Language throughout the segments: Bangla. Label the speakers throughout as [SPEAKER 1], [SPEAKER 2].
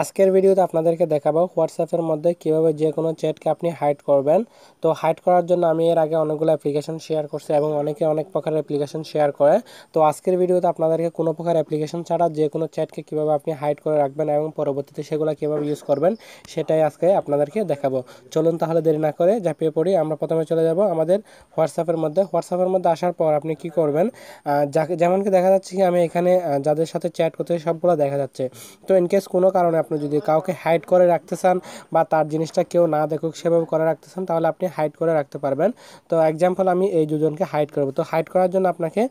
[SPEAKER 1] আজকের ভিডিওতে আপনাদেরকে দেখাবো হোয়াটসঅ্যাপের মধ্যে কীভাবে যে কোনো চ্যাটকে আপনি হাইড করবেন। তো হাইড করার জন্য আমি এর আগে অনেকগুলো অ্যাপ্লিকেশন শেয়ার করছি এবং অনেকে অনেক প্রকারের অ্যাপ্লিকেশন শেয়ার করে। তো আজকের ভিডিওতে আপনাদেরকে কোনো প্রকার অ্যাপ্লিকেশন ছাড়া যে কোনো চ্যাটকে কীভাবে আপনি হাইড করে রাখবেন এবং পরবর্তীতে সেগুলো কীভাবে ইউজ করবেন, সেটাই আজকে আপনাদেরকে দেখাবো। চলুন তাহলে দেরি না করে ঝাঁপিয়ে পড়ি, আমরা প্রথমে চলে যাব আমাদের হোয়াটসঅ্যাপের মধ্যে। হোয়াটসঅ্যাপের মধ্যে আসার পর আপনি কি করবেন যেমনকি দেখা যাচ্ছে কি আমি এখানে যাদের সাথে চ্যাট করতে সবগুলো দেখা যাচ্ছে। তো ইনকেস কোনো কারণে আপনি যদি কাউকে হাইড করে রাখতে চান বা তার জিনিসটা কেউ না দেখুক, সেভাবে করে রাখতে চান, তাহলে আপনি হাইড করে রাখতে পারবেন। তো এক্সাম্পল আমি এই দুজনকে হাইড করব। তো হাইড করার জন্য আপনাকে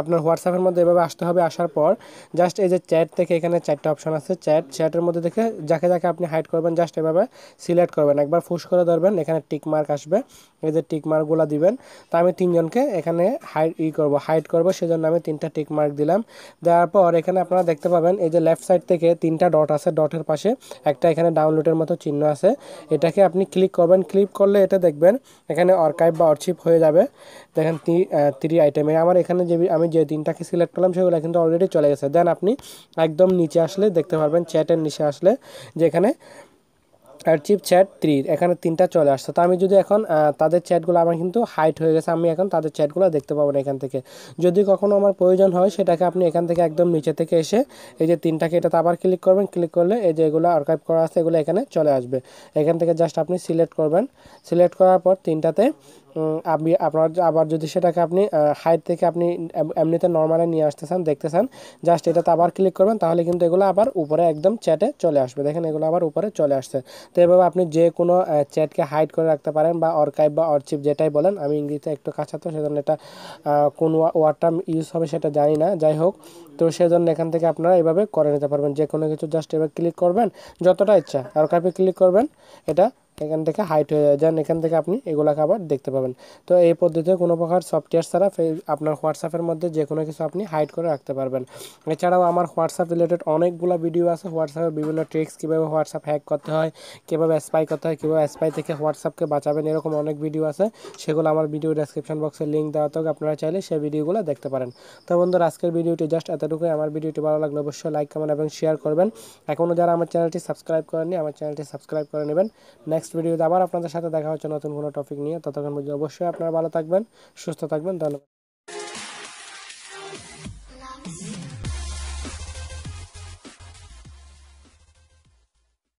[SPEAKER 1] আপনার হোয়াটসঅ্যাপের মধ্যে এভাবে আসতে হবে, আসার পর জাস্ট এই যে চ্যাট থেকে এখানে চারটা অপশন আছে চ্যাট চ্যাটের মধ্যে দেখে যাকে যাকে আপনি হাইড করবেন জাস্ট এভাবে সিলেক্ট করবেন। একবার ফুস করে ধরবেন, এখানে টিক মার্ক আসবে, এই যে টিক মার্কগুলো দিবেন। তো আমি তিনজনকে এখানে হাইড ই করব হাইড করব, সেজন্য আমি তিনটা টিক মার্ক দিলাম। দেওয়ার পর এখানে আপনারা দেখতে পাবেন, এই যে লেফট সাইড থেকে তিনটা ডট আছে ডটের পাশে। একটা এখানে ডাউনলোডের মতো চিহ্ন আছে। এটাকে আপনি ক্লিক করবেন। ক্লিক করলে এটা দেখবেন, এখানে অর্কাইভ বা অর্চিপ হয়ে যাবে। দেখেন থ্রি আইটেমে আমার এখানে যে, আমি যে দিনটাকে সিলেক্ট করলাম, সেগুলো কিন্তু অলরেডি চলে গেছে। দেন আপনি একদম নিচে আসলে দেখতে পারবেন চ্যাটের নিচে আসলে যে এখানে চিপ চ্যাট থ্রি এখানে তিনটা চলে আসছে। তো আমি যদি এখন তাদের চ্যাটগুলো আমার কিন্তু হাইট হয়ে গেছে, আমি এখন তাদের চ্যাটগুলো দেখতে পাবো না এখান থেকে। যদি কখনো আমার প্রয়োজন হয়, সেটাকে আপনি এখান থেকে একদম নিচে থেকে এসে এই যে তিনটাকে এটাতে আবার ক্লিক করবেন। ক্লিক করলে এই যে এগুলো আর্কাইভ করা আছে, এগুলো এখানে চলে আসবে। এখান থেকে জাস্ট আপনি সিলেক্ট করবেন। সিলেক্ট করার পর তিনটাতে আপনি আপনার আবার যদি সেটাকে আপনি হাইট থেকে আপনি এমনিতে নর্মালে নিয়ে আসতে চান দেখতে চান জাস্ট এটাতে আবার ক্লিক করবেন, তাহলে কিন্তু এগুলো আবার উপরে একদম চ্যাটে চলে আসবে। দেখেন এগুলো আবার উপরে চলে আসছে। তো এভাবে আপনি যে কোনো চ্যাটকে হাইড করে রাখতে পারেন বা অর্কাইভ বা অরচিপ যেটাই বলেন, আমি ইংরেজিতে একটু কাঁচা তো সেজন্য এটা কোন ওয়ার্ডটা ইউজ হবে সেটা জানি না, যাই হোক। তো সেজন্য এখান থেকে আপনারা এভাবে করে নিতে পারবেন। যে কোনো কিছু জাস্ট এবার ক্লিক করবেন, যতটা ইচ্ছা অর্কাইভে ক্লিক করবেন, এটা এখান থেকে হাইট হয়ে যান, এখান থেকে আপনি এগুলোকে আবার দেখতে পাবেন। তো এই পদ্ধতিতে কোনো প্রকার সফটওয়্যার ছাড়া আপনার হোয়াটসঅ্যাপের মধ্যে যে কোনো কিছু আপনি হাইড করে রাখতে পারবেন। এছাড়াও আমার হোয়াটসঅ্যাপ রিলেটেড অনেকগুলো ভিডিও আছে হোয়াটসঅ্যাপের বিভিন্ন ট্রিক্স কীভাবে হোয়াটসঅ্যাপ হ্যাক করতে হয়, কীভাবে স্পাই করতে হয়, কীভাবে স্পাই থেকে হোয়াটসঅ্যাপকে বাঁচাবেন, এরকম অনেক ভিডিও আছে। সেগুলো আমার ভিডিও ডেসক্রিপশন বক্সে লিঙ্ক দেওয়া থাকবে, আপনারা চাইলে সেই ভিডিওগুলো দেখতে পারেন। তো বন্ধুরা, আজকের ভিডিওটি জাস্ট এতটুকুই। আমার ভিডিওটি ভালো লাগলে অবশ্যই লাইক কমেন্ট এবং শেয়ার করবেন। এখনও যারা আমার চ্যানেলটি সাবস্ক্রাইব করেননি, আমার চ্যানেলটি সাবস্ক্রাইব করে নেবেন। নেক্সট ভিডিওতে আবার আপনাদের সাথে দেখা হচ্ছে নতুন কোনো টপিক নিয়ে। ততক্ষণ অবশ্যই আপনারা ভালো থাকবেন, সুস্থ থাকবেন, ধন্যবাদ।